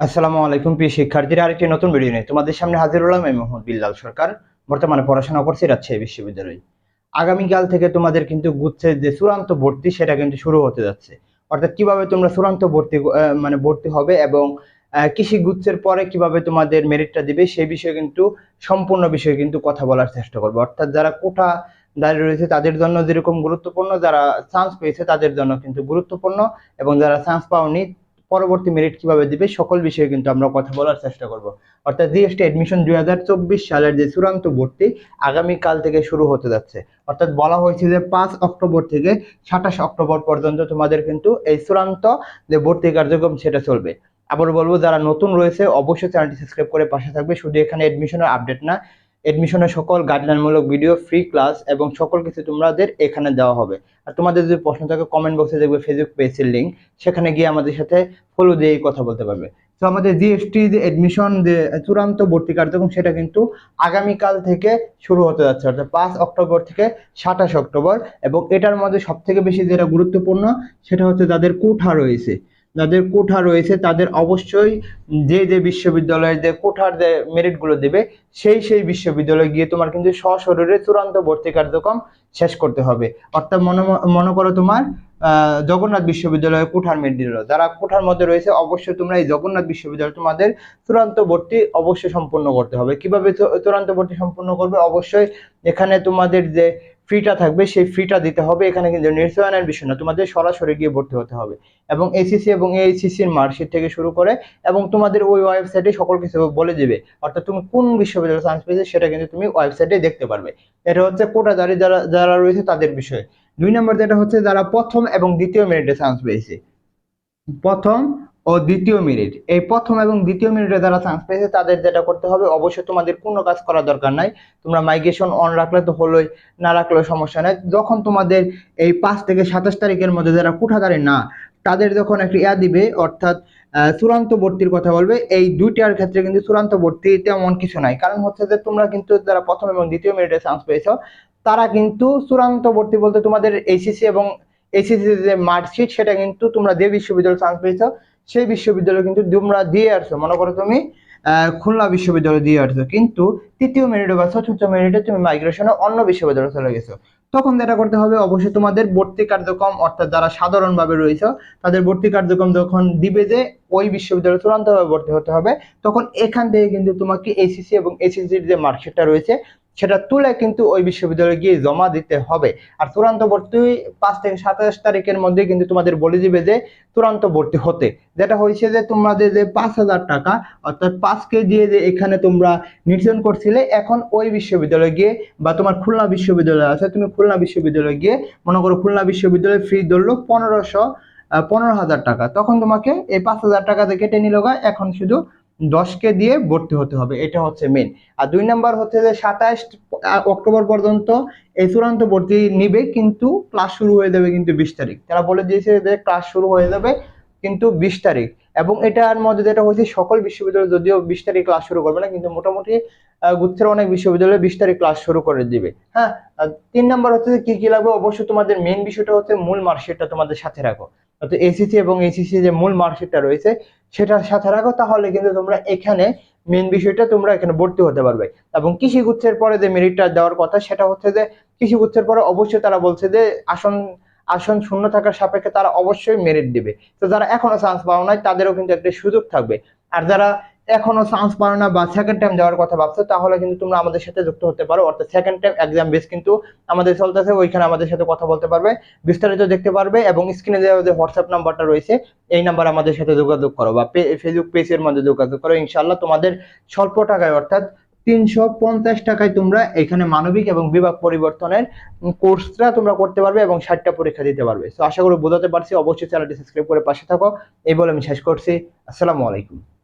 আসসালামু আলাইকুম প্রিয় শিক্ষার্থীরা, আরেকটি নতুন ভিডিও নিয়ে তোমাদের সামনে হাজির হলাম আমি মোহাম্মদ বিল্লাল সরকার। বর্তমানে পড়াশোনা করছি রাজশাহী বিশ্ববিদ্যালয়ে। আগামীকাল থেকে তোমাদের কিন্তু গুচ্ছের যে চূড়ান্ত ভর্তি, সেটা কিন্তু শুরু হতে যাচ্ছে। অর্থাৎ কীভাবে তোমরা চূড়ান্ত ভর্তি মানে ভর্তি হবে এবং কৃষি গুচ্ছের পরে কীভাবে তোমাদের মেরিটটা দিবে সেই বিষয়ে কিন্তু, সম্পূর্ণ বিষয়ে কিন্তু কথা বলার চেষ্টা করব। অর্থাৎ যারা কোঠা দাঁড়িয়ে রয়েছে, তাদের জন্য যেরকম গুরুত্বপূর্ণ, যারা চান্স পেয়েছে, তাদের জন্য কিন্তু গুরুত্বপূর্ণ এবং যারা চান্স পাওনি পরবর্তী মেরিট কীভাবে দিবে, সকল বিষয়ে কিন্তু আমরা কথা বলার চেষ্টা করব। অর্থাৎ জিএসটি এডমিশন দুই হাজার চব্বিশ সালের যে চূড়ান্ত ভর্তি, আগামীকাল থেকে শুরু হতে যাচ্ছে। অর্থাৎ বলা হয়েছে যে পাঁচ অক্টোবর থেকে সাতাশ অক্টোবর পর্যন্ত তোমাদের কিন্তু এই চূড়ান্ত যে ভর্তি কার্যক্রম সেটা চলবে। আবার বলব, যারা নতুন রয়েছে, অবশ্যই চ্যানেলটি সাবস্ক্রাইব করে পাশে থাকবে। শুধু এখানে এডমিশনের আপডেট না এডমিশনের সকল গাইডলাইনমূলক ভিডিও ফ্রি ক্লাস এবং সকল কিছু তোমাদের এখানে দেওয়া হবে। আর তোমাদের যদি প্রশ্ন থাকে কমেন্ট বক্সে দেখবে ফেসবুক পেজের লিঙ্ক সেখানে গিয়ে আমাদের সাথে ফলো দিয়ে কথা বলতে পারবে। তো আমাদের জিএসটি যে এডমিশন চূড়ান্ত ভর্তি কার্যক্রম, সেটা কিন্তু আগামীকাল থেকে শুরু হতে যাচ্ছে। অর্থাৎ পাঁচ অক্টোবর থেকে সাতাশ অক্টোবর। এবং এটার মধ্যে সব থেকে বেশি যেটা গুরুত্বপূর্ণ, সেটা হচ্ছে যাদের কোঠা রয়েছে। যাদের কোঠা রয়েছে, তাদের অবশ্যই যে যে বিশ্ববিদ্যালয়ের যে কোঠার যে মেরিটগুলো দেবে, সেই সেই বিশ্ববিদ্যালয়ে গিয়ে তোমার কিন্তু সশরীরে চূড়ান্ত ভর্তি কার্যক্রম শেষ করতে হবে। অর্থাৎ মনে মনে করো তোমার জগন্নাথ বিশ্ববিদ্যালয়ে কোঠার মেরিট দিল। যারা কোঠার মধ্যে রয়েছে, অবশ্যই তোমরা এই জগন্নাথ বিশ্ববিদ্যালয় তোমাদের চূড়ান্ত ভর্তি অবশ্যই সম্পূর্ণ করতে হবে। কীভাবে চূড়ান্ত ভর্তি সম্পূর্ণ করবে? অবশ্যই এখানে তোমাদের যে ফিটা থাকবে, সেই ফিটা দিতে হবে। এখানে কিন্তু নির্চয়নের বিষয় না তোমাদের সরাসরি গিয়ে ভর্তি হতে হবে। এবং এসিসি এবং এইচসিসির মার্কশিট থেকে শুরু করে এবং তোমাদের ওই ওয়েবসাইটে সকল কিছু বলে দিবে। অর্থাৎ তুমি কোন বিশ্ববিদ্যালয়ে চান্স পেয়েছ সেটা কিন্তু তুমি ওয়েবসাইটে দেখতে পারবে। এটা হচ্ছে কোটাদারি যারা যারা রয়েছে তাদের বিষয়। দুই নম্বর যেটা হচ্ছে যারা প্রথম এবং দ্বিতীয় মেরিটে চান্স পেয়েছে। প্রথম ও দ্বিতীয় মিনিট। এই প্রথম এবং দ্বিতীয় মিনিটে যারা চান্স পেয়েছে, তাদের যেটা করতে হবে, অবশ্যই তোমাদের কোনো কাজ করার দরকার নাই। তোমরা মাইগ্রেশন অন রাখলে তো হলোই, না রাখলেও সমস্যা নাই। যখন তোমাদের এই পাঁচ থেকে সাতাশ তারিখের মধ্যে যারা কোঠাদারি না, তাদের যখন একটা ইয়া দিবে, অর্থাৎ চূড়ান্ত ভর্তির কথা বলবে, এই দুইটার ক্ষেত্রে কিন্তু চূড়ান্ত ভর্তি তেমন কিছু নাই। কারণ হচ্ছে যে, তোমরা কিন্তু যারা প্রথম এবং দ্বিতীয় মিনিটে চান্স পেয়েছ, তারা কিন্তু চূড়ান্ত ভর্তি বলতে তোমাদের এইচএসসি এবং এইচএসসি যে মার্কশিট সেটা কিন্তু তোমরা যে বিশ্ববিদ্যালয়ে চান্স পেয়েছ সেই বিশ্ববিদ্যালয় কিন্তু তোমরা দিয়ে আসছো। মনে করো তুমি খুলনা বিশ্ববিদ্যালয় দিয়ে আসছো। কিন্তু তৃতীয় মেরিটে বা চতুর্থ মেরিটে তুমি মাইগ্রেশনে অন্য বিশ্ববিদ্যালয়ে চলে গেছো। তখন যেটা করতে হবে, অবশ্যই তোমাদের ভর্তি কার্যক্রম, অর্থাৎ যারা সাধারণভাবে রয়েছে, তাদের ভর্তি কার্যক্রম যখন দিবে যে, ওই বিশ্ববিদ্যালয়ে চূড়ান্তভাবে ভর্তি হতে হবে, তখন এখান থেকে কিন্তু তোমাকে এসিসি এবং এসিসির যে মার্কশিটটা রয়েছে সেটা তুলে কিন্তু ওই বিশ্ববিদ্যালয়ে গিয়ে জমা দিতে হবে। আর চূড়ান্ত ভর্তি পাঁচ থেকে সাতাশ তারিখের মধ্যে কিন্তু তোমাদের বলে দিবে যে চূড়ান্ত ভর্তি হতে। যেটা হয়েছে যে তোমাদের যে পাঁচ হাজার টাকা, অর্থাৎ পাঁচ কে দিয়ে যে এখানে তোমরা নির্ধারণ করছিলে, এখন ওই বিশ্ববিদ্যালয়ে গিয়ে বা তোমার খুলনা বিশ্ববিদ্যালয় আছে, তুমি খুলনা বিশ্ববিদ্যালয়ে গিয়ে মনে করো খুলনা বিশ্ববিদ্যালয়ে ফি ধরলো পনেরোশো পনেরো হাজার টাকা। তখন তোমাকে এই পাঁচ হাজার টাকাতে কেটে নিল এখন শুধু দশকে দিয়ে ভর্তি হতে হবে, এটা হচ্ছে মেন আর দুই নাম্বার হচ্ছে যে সাতাশ অক্টোবর পর্যন্ত এই চূড়ান্ত ভর্তি নিবে কিন্তু ক্লাস শুরু হয়ে যাবে কিন্তু বিশ তারিখ। তারা বলে দিয়েছে যে ক্লাস শুরু হয়ে যাবে কিন্তু বিশ তারিখ। এবং এটার মধ্যে যেটা হয়েছে, সকল বিশ্ববিদ্যালয় যদিও বিশ তারিখ ক্লাস শুরু করবে না, কিন্তু মোটামুটি গুচ্ছের অনেক বিশ্ববিদ্যালয় বিশ তারিখ ক্লাস শুরু করে দিবে। হ্যাঁ তিন নাম্বার হচ্ছে কি কি লাগবে, অবশ্যই তোমাদের মেন বিষয়টা হচ্ছে মূল মার্কশিটটা তোমাদের সাথে রাখো। এসিসি এবং এসিসি যে মূল মার্কশিটটা রয়েছে, সেটার সাথে রাখো, তাহলে কিন্তু তোমরা এখানে মেন বিষয়টা তোমরা এখানে ভর্তি হতে পারবে। এবং কৃষি গুচ্ছের পরে যে মেরিটটা দেওয়ার কথা, সেটা হচ্ছে যে কৃষি গুচ্ছের পরে অবশ্যই তারা বলছে যে আসন আসন শূন্য থাকার সাপেক্ষে তারা অবশ্যই মেরিট দিবে। তো যারা এখনও চান্স পাওয়া নাই তাদেরও কিন্তু একটা সুযোগ থাকবে। আর যারা এখনও চান্স পাও না বা সেকেন্ড টাইম যাওয়ার কথা ভাবছ, তাহলে কিন্তু তোমরা আমাদের সাথে যুক্ত হতে পারো। অর্থাৎ সেকেন্ড টাইম এক্সাম বেস কিন্তু আমাদের চলতেছে, ওইখানে আমাদের সাথে কথা বলতে পারবে, বিস্তারিত দেখতে পারবে এবং স্ক্রিনে দেওয়া যে হোয়াটসঅ্যাপ নাম্বারটা রয়েছে, এই নাম্বার আমাদের সাথে যোগাযোগ করো বা ফেসবুক পেজের মধ্যে যোগাযোগ করো। ইনশাল্লাহ তোমাদের স্বল্প টাকায়, অর্থাৎ তিনশো পঞ্চাশ টাকায় তোমরা এখানে মানবিক এবং বিভাগ পরিবর্তনের কোর্সটা তোমরা করতে পারবে এবং ষাটটা পরীক্ষা দিতে পারবে। তো আশা করি বোঝাতে পারছি। অবশ্যই চ্যানেলটি সাবস্ক্রাইব করে পাশে থাকো। এই বলে আমি শেষ করছি। আসসালামু আলাইকুম।